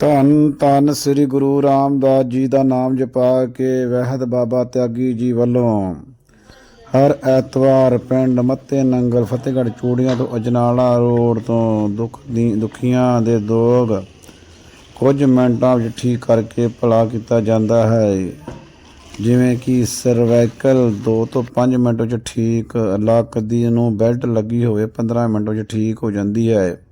ਧੰਨ ਧੰਨ ਸ੍ਰੀ ਗੁਰੂ ਰਾਮਦਾਸ ਜੀ ਦਾ ਨਾਮ ਜਪਾ ਕੇ ਵਹਿਦ ਬਾਬਾ ਤਿਆਗੀ ਜੀ ਵੱਲੋਂ ਹਰ ਐਤਵਾਰ ਪਿੰਡ ਮੱਤੇ ਨੰਗਲ ਫਤਿਹਗੜ੍ਹ ਚੂੜੀਆਂ ਤੋਂ ਅਜਨਾਲਾ ਰੋਡ ਤੋਂ ਦੁੱਖ ਦੀ, ਦੁਖੀਆਂ ਦੇ ਦੋਗ ਕੁਝ ਮਿੰਟਾਂ ਵਿੱਚ ਠੀਕ ਕਰਕੇ ਭਲਾ ਕੀਤਾ ਜਾਂਦਾ ਹੈ। ਜਿਵੇਂ ਕਿ ਸਰਵਾਈਕਲ 2 ਤੋਂ 5 ਮਿੰਟ ਵਿੱਚ ਠੀਕ, ਲੱਕ ਦੀ ਨੂੰ ਬੈਲਟ ਲੱਗੀ ਹੋਵੇ 15 ਮਿੰਟ ਵਿੱਚ ਠੀਕ ਹੋ ਜਾਂਦੀ ਹੈ।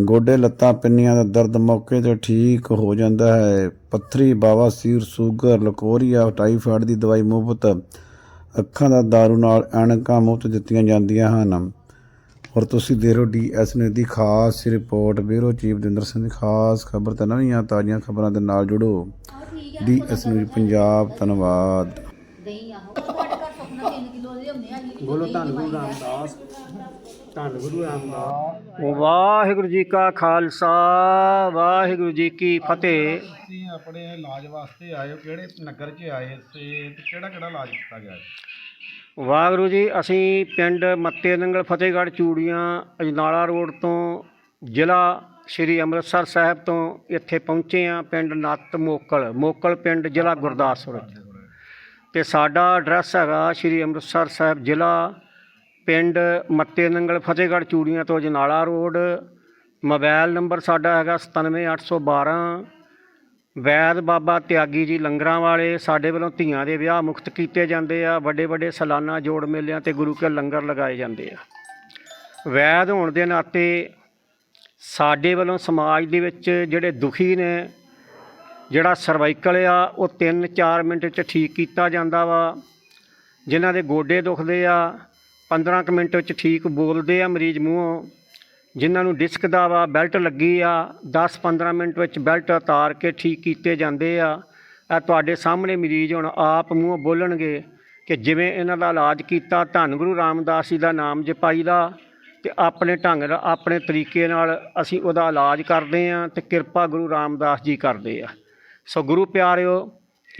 ਗੋਡੇ ਲੱਤਾਂ ਪਿੰਨੀਆਂ ਦਾ ਦਰਦ ਮੌਕੇ ਤੇ ਠੀਕ ਹੋ ਜਾਂਦਾ ਹੈ। ਪੱਥਰੀ ਬਾਵਾਸੀਰ ਸ਼ੂਗਰ ਲਕੋਰੀਆ ਟਾਈਫਾਇਡ ਦੀ ਦਵਾਈ ਮੁਫਤ। ਅੱਖਾਂ ਦਾ ਦਾਰੂ ਨਾਲ ਐਨਕਾਂ ਮੁਫਤ ਦਿੱਤੀਆਂ ਜਾਂਦੀਆਂ ਹਨ। ਔਰ ਤੁਸੀਂ ਦੇਖ ਡੀਐਸ ਨਿਊਜ਼ ਦੀ ਖਾਸ report. Bureau chief Dinder Singh ਦੀ ਖਾਸ ਖਬਰ ਤੇ ਨਵੀਆਂ ਤਾਜ਼ੀਆਂ ਖਬਰਾਂ ਦੇ ਨਾਲ ਜੁੜੋ। ਡੀਐਸ ਨਿਊਜ਼ ਪੰਜਾਬ ਧੰਨਵਾਦ। ਦਹੀਂ ਆਹੋ ਸਾਡੇ ਘਰ ਸੁਪਨਾ 3 ਕਿਲੋ ਲਿਆਉਂਦੇ ਆ ਜੀ ਬੋਲੋ ਧੰਨ ਗੁਰੂ ਰਾਮਦਾਸ। ਧੰਨ ਗੁਰੂ ਰਾਮਦਾਸ। ਵਾਹਿਗੁਰੂ ਜੀ ਕਾ ਖਾਲਸਾ ਵਾਹਿਗੁਰੂ ਜੀ ਕੀ ਫਤਿਹ। ਤੁਸੀਂ ਆਪਣੇ ਇਲਾਜ ਵਾਸਤੇ ਆਏ ਹੋ ਕਿਹੜੇ ਨਗਰ 'ਚ ਆਏ ਤੇ ਕਿਹੜਾ ਕਿਹੜਾ ਇਲਾਜ ਕੀਤਾ ਗਿਆ ਵਾਹਿਗੁਰੂ ਜੀ ਅਸੀਂ ਪਿੰਡ ਮੱਤੇ ਨੰਗਲ ਫਤਿਹਗੜ੍ਹ ਚੂੜੀਆਂ ਅਜਨਾਲਾ ਰੋਡ ਤੋਂ ਜ਼ਿਲ੍ਹਾ ਸ਼੍ਰੀ ਅੰਮ੍ਰਿਤਸਰ ਸਾਹਿਬ ਤੋਂ ਇੱਥੇ ਪਹੁੰਚੇ ਆ ਪਿੰਡ ਨੱਤ ਮੋਕਲ। ਮੋਕਲ ਪਿੰਡ ਜ਼ਿਲ੍ਹਾ ਗੁਰਦਾਸਪੁਰ ਤੇ ਸਾਡਾ ਐਡਰੈਸ ਹੈਗਾ ਸ਼੍ਰੀ ਅੰਮ੍ਰਿਤਸਰ ਸਾਹਿਬ ਜ਼ਿਲ੍ਹਾ, ਪਿੰਡ ਮੱਤੇ ਨੰਗਲ, ਫਤਿਹਗੜ੍ਹ, ਚੂੜੀਆਂ ਤੋਂ ਅਜਨਾਲਾ ਰੋਡ। ਮੋਬਾਈਲ ਨੰਬਰ ਸਾਡਾ ਹੈਗਾ 97812 ਵੈਦ ਬਾਬਾ ਤਿਆਗੀ ਜੀ ਲੰਗਰਾਂ ਵਾਲੇ ਸਾਡੇ ਵੱਲੋਂ ਧੀਆਂ ਦੇ ਵਿਆਹ ਮੁਕਤ ਕੀਤੇ ਜਾਂਦੇ ਆ। ਵੱਡੇ ਵੱਡੇ ਸਾਲਾਨਾ ਜੋੜ ਮੇਲਿਆਂ ਤੇ ਗੁਰੂ ਕੇ ਲੰਗਰ ਲਗਾਏ ਜਾਂਦੇ ਆ। ਵੈਦ ਹੋਣ ਦੇ ਨਾਤੇ ਸਾਡੇ ਵੱਲੋਂ ਸਮਾਜ ਦੇ ਵਿੱਚ ਜਿਹੜੇ ਦੁਖੀ ਨੇ ਜਿਹੜਾ ਸਰਵਾਈਕਲ ਆ, ਉਹ 3-4 ਮਿੰਟ ਚ ਠੀਕ ਕੀਤਾ ਜਾਂਦਾ ਵਾ। ਜਿਨ੍ਹਾਂ ਦੇ ਗੋਡੇ ਦੁਖਦੇ ਆ 15 ਕੁ ਮਿੰਟ ਵਿੱਚ ਠੀਕ ਬੋਲਦੇ ਆ ਮਰੀਜ਼ ਮੂੰਹੋਂ। ਜਿਨ੍ਹਾਂ ਨੂੰ ਡਿਸਕ ਦਾ ਵਾ ਬੈਲਟ ਲੱਗੀ ਆ 10-15 ਮਿੰਟ ਵਿੱਚ ਬੈਲਟ ਉਤਾਰ ਕੇ ਠੀਕ ਕੀਤੇ ਜਾਂਦੇ ਆ। ਇਹ ਤੁਹਾਡੇ ਸਾਹਮਣੇ ਮਰੀਜ਼ ਹੁਣ ਆਪ ਮੂੰਹੋਂ ਬੋਲਣਗੇ ਕਿ ਜਿਵੇਂ ਇਹਨਾਂ ਦਾ ਇਲਾਜ ਕੀਤਾ, ਧੰਨ ਗੁਰੂ ਰਾਮਦਾਸ ਜੀ ਦਾ ਨਾਮ ਜਪਾਈ ਦਾ ਤੇ ਆਪਣੇ ਢੰਗ ਨਾਲ, ਆਪਣੇ ਤਰੀਕੇ ਨਾਲ ਅਸੀਂ ਉਹਦਾ ਇਲਾਜ ਕਰਦੇ ਆ ਤੇ ਕਿਰਪਾ ਗੁਰੂ ਰਾਮਦਾਸ ਜੀ ਕਰਦੇ ਆ। ਸੋ ਗੁਰੂ ਪਿਆਰਿਓ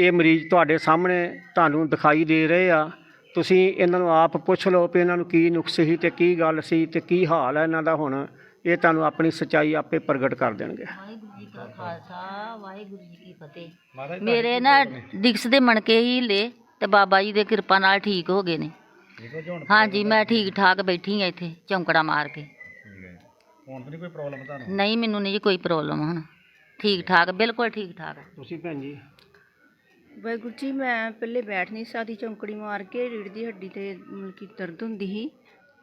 ਇਹ ਮਰੀਜ਼ ਤੁਹਾਡੇ ਸਾਹਮਣੇ ਤੁਹਾਨੂੰ ਦਿਖਾਈ ਦੇ ਰਹੇ ਆ। ਤੁਸੀਂ ਇਹਨਾਂ ਨੂੰ ਆਪ ਪੁੱਛ ਲਓ ਵੀ ਇਹਨਾਂ ਨੂੰ ਕੀ ਨੁਕਸ ਸੀ ਤੇ ਕੀ ਗੱਲ ਸੀ ਤੇ ਕੀ ਹਾਲ ਹੈ ਇਹਨਾਂ ਦਾ ਹੁਣ। ਇਹ ਤੁਹਾਨੂੰ ਆਪਣੀ ਸੱਚਾਈ ਆਪੇ ਪ੍ਰਗਟ ਕਰ ਦੇਣਗੇ। ਵਾਹਿਗੁਰੂ ਜੀ ਕਾ ਖਾਲਸਾ ਵਾਹਿਗੁਰੂ ਜੀ ਕੀ ਫਤਿਹ। ਮੇਰੇ ਨਾ ਡਿਕਸ ਦੇ ਮਣਕੇ ਹੀ ਲੇ ਤੇ ਬਾਬਾ ਜੀ ਦੇ ਕਿਰਪਾ ਨਾਲ ਠੀਕ ਹੋ ਗਏ ਨੇ। ਹਾਂਜੀ ਮੈਂ ਠੀਕ ਠਾਕ ਬੈਠੀ ਆ ਇੱਥੇ ਚੌਂਕੜਾ ਮਾਰ ਕੇ। ਹੁਣ ਤਾਂ ਨਹੀਂ ਕੋਈ ਪ੍ਰੋਬਲਮ ਤੁਹਾਨੂੰ? ਨਹੀਂ ਮੈਨੂੰ ਨਹੀਂ ਜੀ ਕੋਈ ਪ੍ਰੋਬਲਮ ਹੁਣ। ਠੀਕ ਠਾਕ ਬਿਲਕੁਲ ਠੀਕ ਠਾਕ ਤੁਸੀਂ ਭੈਣ ਜੀ? ਵਾਹਿਗੁਰੂ ਜੀ ਮੈਂ ਪਹਿਲੇ ਬੈਠ ਨਹੀਂ ਸਕਦੀ ਚੌਂਕੜੀ ਮਾਰ ਕੇ ਰੀੜ ਦੀ ਹੱਡੀ ਤੇ ਮਤਲਬ ਕਿ ਦਰਦ ਹੁੰਦੀ ਸੀ।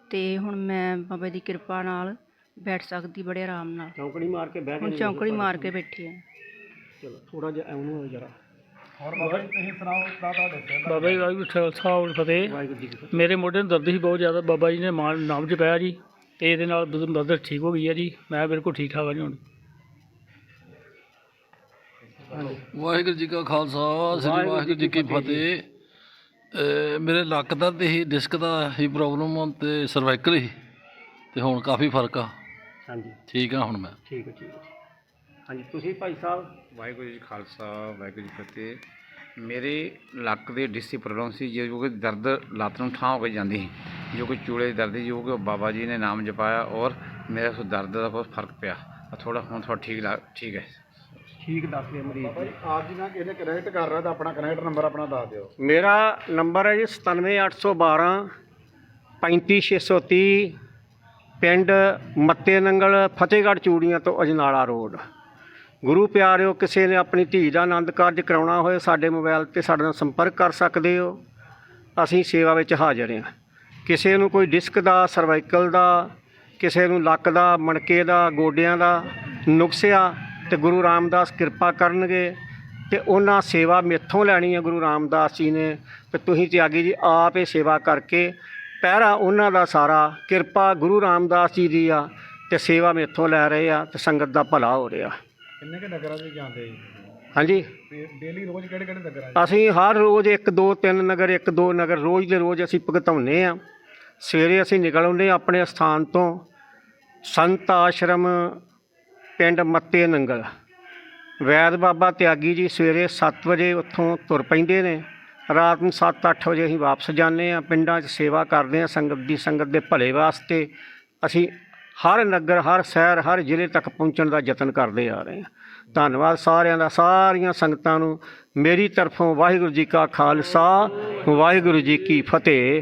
ਤੇ ਹੁਣ ਮੈਂ ਬਾਬਾ ਦੀ ਕਿਰਪਾ ਨਾਲ ਬੈਠ ਸਕਦੀ ਬੜੇ ਆਰਾਮ ਨਾਲ। ਚੌਂਕੜੀ ਮਾਰ ਕੇ ਬਹਿ ਹੁਣ ਚੌਂਕੜੀ ਮਾਰ ਕੇ ਬੈਠੀ ਚਲੋ ਥੋੜਾ ਜਿਹਾ ਐਵੇਂ ਹੋ ਜਰਾ। ਹੋਰ ਬਾਬਾ ਜੀ ਤੁਸੀਂ ਸੁਣਾਓ ਦਾ ਤੁਹਾਡੇ ਸਿਰ ਬਾਬਾ ਜੀ ਵਾਹਿਗੁਰੂ ਖਾਲਸਾ ਵਾਹਿਗੁਰੂ ਫਤਿਹ। ਵਾਹਿਗੁਰੂ ਜੀ ਕੀ ਫਤਿਹ। ਮੇਰੇ ਮੋਢੇ ਨੂੰ ਦਰਦ ਸੀ ਬਹੁਤ ਜ਼ਿਆਦਾ ਬਾਬਾ ਜੀ ਨੇ ਮਾਂ ਨਾਮ ਜਪਾਇਆ ਜੀ। ਤੇ ਇਹਦੇ ਨਾਲ ਦ- ਦਰਦ ਠੀਕ ਹੋ ਗਈ ਹੈ ਜੀ। ਮੈਂ ਬਿਲਕੁਲ ਠੀਕ ਠਾਕ ਹਾਂ ਜੀ ਹੁਣ। ਵਾਹਿਗੁਰੂ ਜੀ ਕਾ ਖਾਲਸਾ ਸ੍ਰੀ ਵਾਹਿਗੁਰੂ ਜੀ ਕੀ ਫਤਿਹ। ਮੇਰੇ ਲੱਕ ਦਾ ਤੇ ਹੀ ਡਿਸਕ ਦਾ ਹੀ ਪ੍ਰੋਬਲਮ ਤੇ ਸਰਵਾਈਕਲ ਹੀ ਤੇ ਹੁਣ ਕਾਫੀ ਫ਼ਰਕ ਆ। ਹਾਂਜੀ। ਠੀਕ ਆ ਹੁਣ ਮੈਂ। ਠੀਕ ਹੈ ਠੀਕ ਹੈ ਹਾਂਜੀ ਤੁਸੀਂ ਭਾਈ ਸਾਹਿਬ? ਵਾਹਿਗੁਰੂ ਜੀ ਖਾਲਸਾ ਵਾਹਿਗੁਰੂ ਜੀ ਕੀ ਫਤਿਹ। ਮੇਰੇ ਲੱਕ ਦੇ ਡਿਸੀ ਪ੍ਰੋਬਲਮ ਸੀ ਜੋ ਕਿ ਦਰਦ ਲੱਤ ਨੂੰ ਠਾਂ ਹੋ ਕੇ ਜਾਂਦੀ ਸੀ ਜੋ ਕਿ ਚੂਲੇ ਦੀ ਦਰਦ ਸੀ ਜੋ ਕਿ ਬਾਬਾ ਜੀ ਨੇ ਨਾਮ ਜਪਾਇਆ ਔਰ ਮੇਰੇ ਉਸ ਦਰਦ ਦਾ ਬਹੁਤ ਫ਼ਰਕ ਪਿਆ। ਥੋੜਾ ਹੁਣ ਥੋੜਾ ਠੀਕ ਲੱਗ ਠੀਕ ਹੈ। ਠੀਕ ਦੱਸਦੇ ਮਰੀਜ਼ ਬਾਬਾ ਜੀ ਆਪ ਜੀ ਨਾਲ ਇਹਨੇ ਕਨੈਕਟ ਕਰ ਰਿਹਾ ਤਾਂ ਆਪਣਾ ਕਨੈਕਟ ਨੰਬਰ ਆਪਣਾ ਦੱਸ ਦਿਓ। ਮੇਰਾ ਨੰਬਰ ਹੈ ਜੀ 97812 35630 ਪਿੰਡ ਮੱਤੇ ਨੰਗਲ ਫਤਿਹਗੜ੍ਹ ਚੂੜੀਆਂ ਤੋਂ ਅਜਨਾਲਾ ਰੋਡ। ਗੁਰੂ ਪਿਆਰਿਓ ਕਿਸੇ ਨੇ ਆਪਣੀ ਧੀ ਦਾ ਆਨੰਦ ਕਾਰਜ ਕਰਾਉਣਾ ਹੋਏ ਸਾਡੇ ਮੋਬਾਈਲ ਤੇ ਸਾਡੇ ਨਾਲ ਸੰਪਰਕ ਕਰ ਸਕਦੇ ਹੋ। ਅਸੀਂ ਸੇਵਾ ਵਿੱਚ ਹਾਜ਼ਰ ਹਾਂ। ਕਿਸੇ ਨੂੰ ਕੋਈ ਡਿਸਕ ਦਾ ਸਰਵਾਈਕਲ ਦਾ ਕਿਸੇ ਨੂੰ ਲੱਕ ਦਾ ਮਣਕੇ ਦਾ ਗੋਡਿਆਂ ਦਾ ਨੁਕਸਿਆ ਤੇ ਗੁਰੂ ਰਾਮਦਾਸ ਕਿਰਪਾ ਕਰਨਗੇ ਤੇ ਉਹਨਾਂ ਸੇਵਾ ਮੇਥੋਂ ਲੈਣੀ ਹੈ ਗੁਰੂ ਰਾਮਦਾਸ ਜੀ ਨੇ। ਤੇ ਤੁਸੀਂ ਤਿਆਗੀ ਜੀ ਆਪ ਇਹ ਸੇਵਾ ਕਰਕੇ ਪਹਿਰਾ ਉਹਨਾਂ ਦਾ ਸਾਰਾ ਕਿਰਪਾ ਗੁਰੂ ਰਾਮਦਾਸ ਜੀ ਦੀ ਆ ਤੇ ਸੇਵਾ ਮੇਥੋਂ ਲੈ ਰਹੇ ਆ ਤੇ ਸੰਗਤ ਦਾ ਭਲਾ ਹੋ ਰਿਹਾ। ਕਿੰਨੇ ਕਿ ਨਗਰਾਂ 'ਚ ਜਾਂਦੇ ਜੀ? ਹਾਂਜੀ। ਡੇਲੀ ਰੋਜ਼ ਕਿਹੜੇ ਕਿਹੜੇ ਨਗਰਾਂ 'ਚ? ਅਸੀਂ ਹਰ ਰੋਜ਼ ਇੱਕ ਦੋ ਤਿੰਨ ਨਗਰ ਇੱਕ ਦੋ ਨਗਰ ਰੋਜ਼ ਦੇ ਰੋਜ਼ ਅਸੀਂ ਭੁਗਤਾਉਂਦੇ ਆ। ਸਵੇਰੇ ਅਸੀਂ ਨਿਕਲ ਆਉਂਦੇ ਆਪਣੇ ਸਥਾਨ ਤੋਂ। ਸੰਤ ਆਸ਼ਰਮ ਪਿੰਡ ਮੱਤੇ ਨੰਗਲ। ਵੈਦ ਬਾਬਾ ਤਿਆਗੀ ਜੀ ਸਵੇਰੇ 7 ਵਜੇ ਉੱਥੋਂ ਤੁਰ ਪੈਂਦੇ ਨੇ। ਰਾਤ ਨੂੰ 7-8 ਵਜੇ ਅਸੀਂ ਵਾਪਸ ਜਾਂਦੇ ਆ ਪਿੰਡਾਂ 'ਚ ਸੇਵਾ ਕਰਦੇ ਆ ਸੰਗਤ ਦੀ, ਸੰਗਤ ਦੇ ਭਲੇ ਵਾਸਤੇ। ਅਸੀਂ ਹਰ ਨਗਰ, ਹਰ ਸ਼ਹਿਰ, ਹਰ ਜ਼ਿਲ੍ਹੇ ਤੱਕ ਪਹੁੰਚਣ ਦਾ ਯਤਨ ਕਰਦੇ ਆ ਰਹੇ ਹਾਂ। ਧੰਨਵਾਦ ਸਾਰਿਆਂ ਦਾ। ਸਾਰੀਆਂ ਸੰਗਤਾਂ ਨੂੰ ਮੇਰੀ ਤਰਫੋਂ ਵਾਹਿਗੁਰੂ ਜੀ ਕਾ ਖਾਲਸਾ, ਵਾਹਿਗੁਰੂ ਜੀ ਕੀ ਫਤਿਹ।